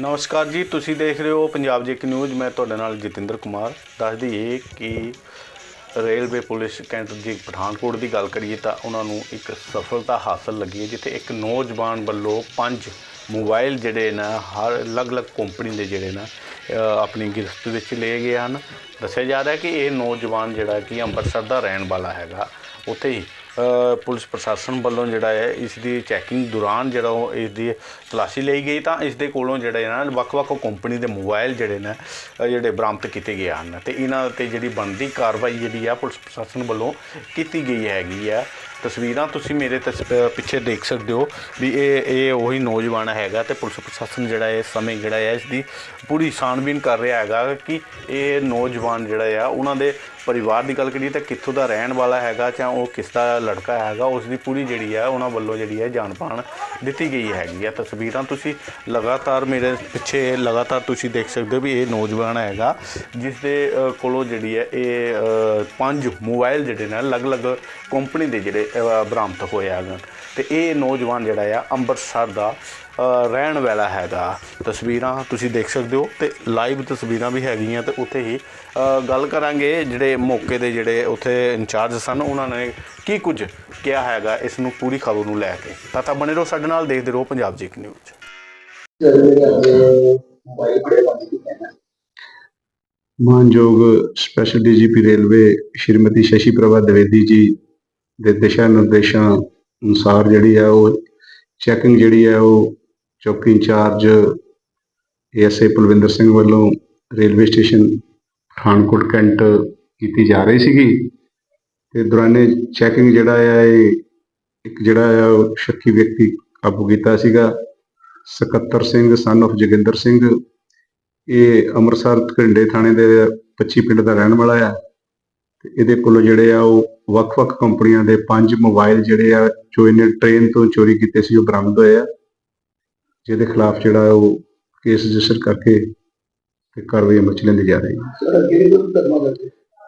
ਨਮਸਕਾਰ ਜੀ, ਤੁਸੀਂ ਦੇਖ ਰਹੇ ਹੋ ਪੰਜਾਬ ਜੇਕ ਨਿਊਜ਼ ਮੈਂ ਤੁਹਾਡੇ ਨਾਲ ਜਤਿੰਦਰ ਕੁਮਾਰ। ਦੱਸ ਦਈਏ ਕਿ ਰੇਲਵੇ ਪੁਲਿਸ ਕੈਂਟ ਦੀ ਪਠਾਨਕੋਟ ਦੀ ਗੱਲ ਕਰੀਏ ਤਾਂ ਉਹਨਾਂ ਨੂੰ ਇੱਕ ਸਫਲਤਾ ਹਾਸਲ ਲੱਗੀ ਹੈ, ਜਿੱਥੇ ਇੱਕ ਨੌਜਵਾਨ ਵੱਲੋਂ ਪੰਜ ਮੋਬਾਈਲ ਜਿਹੜੇ ਨਾ, ਹਰ ਅਲੱਗ-ਅਲੱਗ ਕੰਪਨੀ ਦੇ ਜਿਹੜੇ ਨਾ ਆਪਣੀ ਗਿਰਫਤ ਵਿੱਚ ਲਏ ਗਏ ਹਨ। ਦੱਸਿਆ ਜਾ ਰਿਹਾ ਕਿ ਇਹ ਨੌਜਵਾਨ ਜਿਹੜਾ ਕਿ ਅੰਮ੍ਰਿਤਸਰ ਦਾ ਰਹਿਣ ਵਾਲਾ ਹੈਗਾ, ਉੱਥੇ ਹੀ ਪੁਲਿਸ ਪ੍ਰਸ਼ਾਸਨ ਵੱਲੋਂ ਜਿਹੜਾ ਹੈ, ਇਸ ਦੀ ਚੈਕਿੰਗ ਦੌਰਾਨ ਜਿਹੜਾ ਉਹ ਇਸ ਦੀ ਤਲਾਸ਼ੀ ਲਈ ਗਈ ਤਾਂ ਇਸ ਦੇ ਕੋਲੋਂ ਜਿਹੜੇ ਨਾ ਵੱਖ-ਵੱਖ ਕੰਪਨੀ ਦੇ ਮੋਬਾਈਲ ਜਿਹੜੇ ਨੇ ਜਿਹੜੇ ਬਰਾਮਦ ਕੀਤੇ ਗਏ ਹਨ। ਤੇ ਇਹਨਾਂ ਤੇ ਜਿਹੜੀ ਬਣਦੀ ਕਾਰਵਾਈ ਜਿਹੜੀ ਆ ਪੁਲਿਸ ਪ੍ਰਸ਼ਾਸਨ ਵੱਲੋਂ ਕੀਤੀ ਗਈ ਹੈਗੀ ਆ। ਤਸਵੀਰਾਂ ਤੁਸੀਂ ਮੇਰੇ ਤਸ ਪਿੱਛੇ ਦੇਖ ਸਕਦੇ ਹੋ ਵੀ ਇਹ ਇਹ ਉਹੀ ਨੌਜਵਾਨ ਹੈਗਾ ਤੇ ਪੁਲਿਸ ਪ੍ਰਸ਼ਾਸਨ ਜਿਹੜਾ ਹੈ ਇਸ ਸਮੇਂ ਜਿਹੜਾ ਹੈ ਇਸ ਦੀ ਪੂਰੀ ਛਾਣਬੀਨ ਕਰ ਰਿਹਾ ਹੈਗਾ ਕਿ ਇਹ ਨੌਜਵਾਨ ਜਿਹੜਾ ਆ, ਉਹਨਾਂ ਦੇ ਪਰਿਵਾਰ ਦੀ ਗੱਲ ਕਰੀਏ ਤਾਂ ਕਿੱਥੋਂ ਦਾ ਰਹਿਣ ਵਾਲਾ ਹੈਗਾ ਜਾਂ ਉਹ ਕਿਸ ਦਾ ਲੜਕਾ ਹੈਗਾ, ਉਸ ਦੀ ਪੂਰੀ ਜਿਹੜੀ ਆ, ਉਹਨਾਂ ਵੱਲੋਂ ਜਿਹੜੀ ਹੈ ਜਾਣ ਪਾਣ ਦਿੱਤੀ ਗਈ ਹੈਗੀ ਆ ਤਸਵੀਰਾਂ। ਤੁਸੀਂ ਲਗਾਤਾਰ ਮੇਰੇ ਪਿੱਛੇ ਲਗਾਤਾਰ ਤੁਸੀਂ ਦੇਖ ਸਕਦੇ ਹੋ ਵੀ ਇਹ ਨੌਜਵਾਨ ਹੈਗਾ ਜਿਸ ਦੇ ਕੋਲੋਂ ਜਿਹੜੀ ਹੈ ਇਹ ਪੰਜ ਮੋਬਾਈਲ ਜਿਹੜੇ ਨੇ, ਅਲੱਗ-ਅਲੱਗ ਕੰਪਨੀ ਦੇ ਜਿਹੜੇ ਬਰਾਮਦ ਹੋਏ ਹੈਗੇ। ਤੇ ਇਹ ਨੌਜਵਾਨ ਜਿਹੜਾ ਆ ਅੰਮ੍ਰਿਤਸਰ ਦਾ ਰਹਿਣ ਵਾਲਾ ਹੈਗਾ। ਤਸਵੀਰਾਂ ਤੁਸੀਂ ਦੇਖ ਸਕਦੇ ਹੋ ਤੇ ਲਾਈਵ ਤਸਵੀਰਾਂ ਵੀ ਹੈਗੀਆਂ ਤੇ ਉੱਥੇ ਹੀ ਗੱਲ ਕਰਾਂਗੇ ਜਿਹੜੇ ਮੌਕੇ ਦੇ ਜਿਹੜੇ ਉੱਥੇ ਇੰਚਾਰਜ ਸਨ, ਉਹਨਾਂ ਨੇ ਕੀ ਕੁਝ ਕਿਹਾ ਹੈਗਾ, ਇਸ ਨੂੰ ਪੂਰੀ ਖਬਰ ਨੂੰ ਲੈ ਕੇ। ਤਾਂ ਤਾਂ ਬਣੇ ਰਹੋ ਸਾਡੇ ਨਾਲ ਦੇਖਦੇ ਰਹੋ ਪੰਜਾਬ ਜੀ ਨਿਊਜ਼। ਮਾਨਯੋਗ special DGP railway Shrimati Shashi Prabha Dwivedi ji ਦੇ ਦਿਸ਼ਾ ਨਿਰਦੇਸ਼ਾਂ ਅਨੁਸਾਰ ਜਿਹੜੀ ਹੈ ਉਹ ਚੈਕਿੰਗ ਜਿਹੜੀ ਹੈ ਉਹ ਚੌਕੀ ਇੰਚਾਰਜ ਏਐਸਏ ਕੁਲਵਿੰਦਰ ਸਿੰਘ ਵੱਲੋਂ ਰੇਲਵੇ ਸਟੇਸ਼ਨ ਪਠਾਨਕੋਟ ਕੈਂਟ ਕੀਤੀ ਜਾ ਰਹੀ ਸੀਗੀ। ਤੇ ਦੌਰਾਨੇ ਚੈਕਿੰਗ ਜਿਹੜਾ ਹੈ ਇਹ ਇੱਕ ਜਿਹੜਾ ਆ ਸ਼ੱਕੀ ਵਿਅਕਤੀ ਕਾਬੂ ਕੀਤਾ ਸੀਗਾ। ਸਕੱਤਰ ਸਿੰਘ ਸਨ of ਜੋਗਿੰਦਰ ਸਿੰਘ ਇਹ ਅੰਮ੍ਰਿਤਸਰ ਘਿੰਡੇ ਥਾਣੇ ਦੇ 25 ਪਿੰਡ ਦਾ ਰਹਿਣ ਵਾਲਾ ਆ। ਤੇ ਇਹਦੇ ਕੋਲੋਂ ਜਿਹੜੇ ਆ ਉਹ ਵੱਖ-ਵੱਖ ਕੰਪਨੀਆਂ ਦੇ ਪੰਜ ਮੋਬਾਈਲ ਜਿਹੜੇ ਆ ਜੋ ਇਹਨੇ ਟ੍ਰੇਨ ਤੋਂ ਚੋਰੀ ਕੀਤੇ ਸੀ ਉਹ ਬਰਾਮਦ ਹੋਏ ਆ। ਜਿਹਦੇ ਖਿਲਾਫ ਜਿਹੜਾ ਉਹ ਕੇਸ ਰਜਿਸਟਰ ਕਰਕੇ ਤੇ ਕਾਰਵਾਈ ਅਮਲ ਚ ਲੈਂਦੀ ਜਾ ਰਹੀ ਹੈ।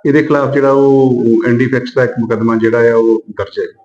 ਇਹਦੇ ਖਿਲਾਫ ਜਿਹੜਾ ਉਹ ਐਨਡੀਫੈਕਸ ਦਾ ਇੱਕ ਮੁਕੱਦਮਾ ਜਿਹੜਾ ਆ ਉਹ ਦਰਜ ਹੈ।